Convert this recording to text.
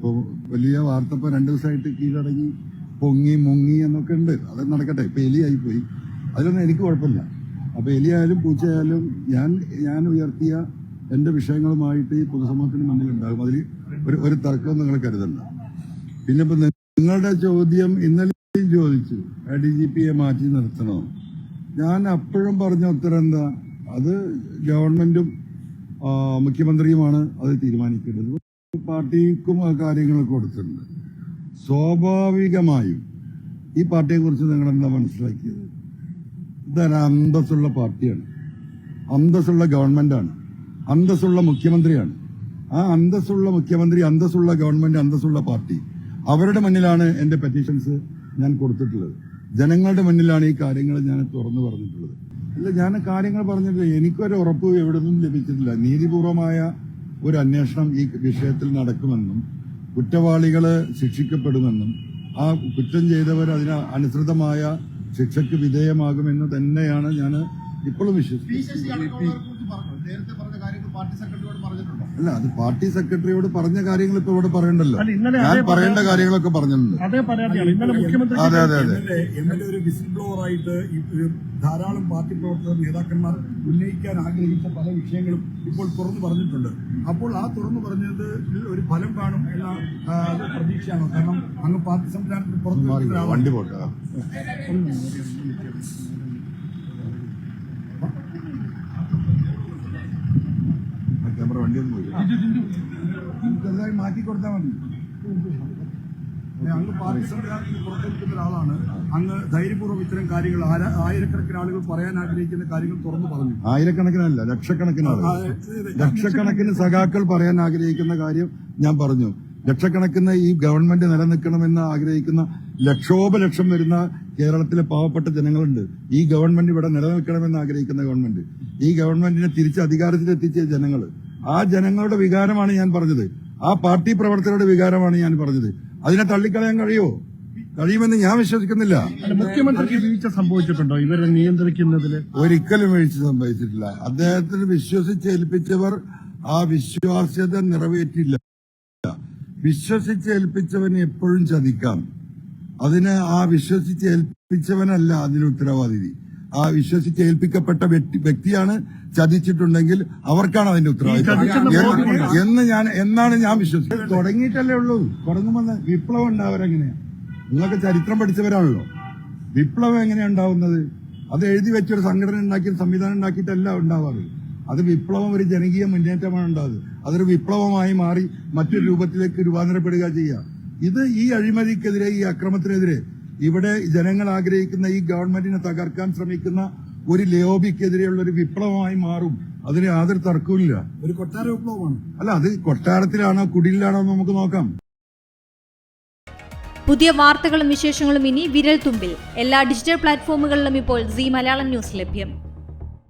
ഇപ്പോൾ വലിയ വാർത്ത ഇപ്പോൾ രണ്ട് ദിവസമായിട്ട് കീഴടങ്ങി പൊങ്ങി മുങ്ങി എന്നൊക്കെ ഉണ്ട്. അത് നടക്കട്ടെ. ഇപ്പോൾ എലിയായി പോയി അതിലൊന്നും എനിക്ക് കുഴപ്പമില്ല. അപ്പോൾ എലിയായാലും പൂച്ചയായാലും ഞാൻ ഞാൻ ഉയർത്തിയ എന്റെ വിഷയങ്ങളുമായിട്ട് ഈ പൊതുസമൂഹത്തിന് മുന്നിൽ ഉണ്ടാകും അതിൽ ഒരു ഒരു തർക്കം നിങ്ങൾ കരുതണ്ട. പിന്നെ ഇപ്പം നിങ്ങളുടെ ചോദ്യം ഇന്നലെയും ചോദിച്ചു. ഡി ജി പിയെ മാറ്റി നിർത്തണോ? ഞാൻ അപ്പോഴും പറഞ്ഞ ഉത്തരം എന്താ? അത് ഗവൺമെന്റും മുഖ്യമന്ത്രിയുമാണ് അത് തീരുമാനിക്കേണ്ടത്. പാർട്ടിക്കും ആ കാര്യങ്ങൾ കൊടുത്തിട്ടുണ്ട്. സ്വാഭാവികമായും ഈ പാർട്ടിയെ കുറിച്ച് നിങ്ങൾ എന്താ മനസ്സിലാക്കിയത്? ഇതൊരു അന്തസ്സുള്ള പാർട്ടിയാണ്. അന്തസ്സുള്ള ഗവൺമെന്റാണ്. അന്തസ്സുള്ള മുഖ്യമന്ത്രിയാണ്. ആ അന്തസ്സുള്ള മുഖ്യമന്ത്രി അന്തസ്സുള്ള ഗവൺമെന്റ് അന്തസ്സുള്ള പാർട്ടി. അവരുടെ മുന്നിലാണ് എന്റെ പെറ്റീഷൻസ് ഞാൻ കൊടുത്തിട്ടുള്ളത്. ജനങ്ങളുടെ മുന്നിലാണ് ഈ കാര്യങ്ങൾ ഞാൻ തുറന്നു പറഞ്ഞിട്ടുള്ളത്. അല്ല ഞാൻ കാര്യങ്ങൾ പറഞ്ഞിട്ടില്ല. എനിക്കൊരു ഉറപ്പ് എവിടെ നിന്നും ലഭിച്ചിട്ടില്ല. നീതിപൂർവമായ ഒരു അന്വേഷണം ഈ വിഷയത്തിൽ നടക്കുമെന്നും കുറ്റവാളികൾ ശിക്ഷിക്കപ്പെടുമെന്നും ആ കുറ്റം ചെയ്തവർ അതിന് അനുസൃതമായ ശിക്ഷയ്ക്ക് വിധേയമാകുമെന്ന് തന്നെയാണ് ഞാൻ ഇപ്പോഴും വിശ്വസിക്കുന്നത് നേരത്തെ പറഞ്ഞ കാര്യങ്ങൾ പാർട്ടി സെക്രട്ടറിയോട് പറഞ്ഞിട്ടുണ്ടോ അല്ല അത് പാർട്ടി സെക്രട്ടറിയോട് പറഞ്ഞ കാര്യങ്ങൾ ഇപ്പൊ ഇവിടെ പറയണ്ടല്ലോ. ഞാൻ പറയേണ്ട കാര്യങ്ങളൊക്കെ പറഞ്ഞിട്ടുണ്ട്. അതേ പരാതിയാണ് ഇന്നലെ മുഖ്യമന്ത്രി അതെ അതെ അതെ. എം എൽ എ ഒരു വിസിൽ ബ്ലോവർ ആയിട്ട് ധാരാളം പാർട്ടി പ്രവർത്തകർ നേതാക്കന്മാർ ഉന്നയിക്കാൻ ആഗ്രഹിച്ച പല വിഷയങ്ങളും ഇപ്പോൾ തുറന്നു പറഞ്ഞിട്ടുണ്ട്. അപ്പോൾ ആ തുറന്നു പറഞ്ഞത് ഒരു ഫലം കാണും എന്ന പ്രതീക്ഷയാണ് പ്രതീക്ഷയാണോ. കാരണം അങ്ങ് പാർട്ടി സംവിധാനത്തിന് പുറത്തു മാറി വണ്ടി പോട്ടെ. ക്യാമറ വണ്ടി ഒന്നും പോയി ചെറുതായി മാറ്റി കൊടുത്താൽ മതി. അങ്ങ് പാർട്ടി സംവിധാനത്തിന് പുറത്ത് നിൽക്കുന്ന ഒരാളാണ്. അങ്ങ് ധൈര്യപൂർവം ഇത്തരം കാര്യങ്ങൾ ആയിരക്കണക്കിന് ആളുകൾ പറയാൻ ആഗ്രഹിക്കുന്ന കാര്യങ്ങൾ തുറന്നു പറഞ്ഞു. ആയിരക്കണക്കിനല്ല ലക്ഷക്കണക്കിന് ആ, ആളുകൾ ഇത് ലക്ഷക്കണക്കിന് സഖാക്കൾ പറയാൻ ആഗ്രഹിക്കുന്ന കാര്യം ഞാൻ പറഞ്ഞു. ലക്ഷക്കണക്കിന് ഈ ഗവൺമെന്റ് നിലനിൽക്കണമെന്ന് ആഗ്രഹിക്കുന്ന ലക്ഷോപലക്ഷം വരുന്ന കേരളത്തിലെ പാവപ്പെട്ട ജനങ്ങളുണ്ട്. ഈ ഗവൺമെന്റ് ഇവിടെ നിലനിൽക്കണമെന്ന് ആഗ്രഹിക്കുന്ന ഗവൺമെന്റ്. ഈ ഗവൺമെന്റിനെ തിരിച്ച് അധികാരത്തിലെത്തിച്ച ജനങ്ങൾ ആ ജനങ്ങളുടെ വികാരമാണ് ഞാൻ പറഞ്ഞത്. ആ പാർട്ടി പ്രവർത്തകരുടെ വികാരമാണ് ഞാൻ പറഞ്ഞത്. അതിനെ തള്ളിക്കളയാൻ കഴിയുമോ? കഴിയുമെന്ന് ഞാൻ വിശ്വസിക്കുന്നില്ല. മുഖ്യമന്ത്രിക്ക് വീഴ്ച സംഭവിച്ചിട്ടുണ്ടോ? ഇവരെ നിയന്ത്രിക്കുന്നതിൽ ഒരിക്കലും വീഴ്ച സംഭവിച്ചിട്ടില്ല. അദ്ദേഹത്തിന് വിശ്വസിച്ചേൽപ്പിച്ചവർ ആ വിശ്വാസ്യത നിറവേറ്റില്ല. വിശ്വസിച്ചേൽപ്പിച്ചവന് എപ്പോഴും ചതിക്കാം. അതിന് ആ വിശ്വസിച്ച് വിശ്വസിച്ചേൽപ്പിച്ചവനല്ല അതിന് ഉത്തരവാദി ആ വിശ്വസിച്ച് ഏൽപ്പിക്കപ്പെട്ട വ്യക്തിയാണ് ചതിച്ചിട്ടുണ്ടെങ്കിൽ അവർക്കാണ് അതിന്റെ ഉത്തരവാദിത്വം. എന്ന് ഞാൻ എന്നാണ് ഞാൻ വിശ്വസിക്കുന്നത്. തുടങ്ങിയിട്ടല്ലേ ഉള്ളൂ. തുടങ്ങുമെന്ന് വിപ്ലവം ഉണ്ടാവരെങ്ങനെയാണ് നിങ്ങൾക്ക് ചരിത്രം പഠിച്ചവരാണല്ലോ. വിപ്ലവം എങ്ങനെയാണ് ഉണ്ടാവുന്നത്? അത് എഴുതി വെച്ചൊരു സംഘടന ഉണ്ടാക്കി സംവിധാനം ഉണ്ടാക്കിയിട്ടല്ല ഉണ്ടാവാറ്. അത് വിപ്ലവം ഒരു ജനകീയ മുന്നേറ്റമാണ് ഉണ്ടാകുന്നത് അതൊരു വിപ്ലവമായി മാറി മറ്റൊരു രൂപത്തിലേക്ക് രൂപാന്തരപ്പെടുക ചെയ്യുക. ഇത് ഈ അഴിമതിക്കെതിരെ ഈ അക്രമത്തിനെതിരെ ഇവിടെ ജനങ്ങൾ ആഗ്രഹിക്കുന്ന ഈ ഗവൺമെന്റിനെ തകർക്കാൻ ശ്രമിക്കുന്ന ഒരു ലേബിക്കെതിരെയുള്ള ഒരു വിപ്ലവമായി മാറും. അതിന് യാതൊരു തർക്കവുമില്ല. ഒരു കൊട്ടാര വിപ്ലവമാണ്. അല്ല അത് കൊട്ടാരത്തിലാണോ കുടിലാണോ എന്ന് നമുക്ക് നോക്കാം. പുതിയ വാർത്തകളും വിശേഷങ്ങളും ഇനി വിരൽ തുമ്പിൽ. എല്ലാ ഡിജിറ്റൽ പ്ലാറ്റ്ഫോമുകളിലും ഇപ്പോൾ സി മലയാളം ന്യൂസ് ലഭ്യം.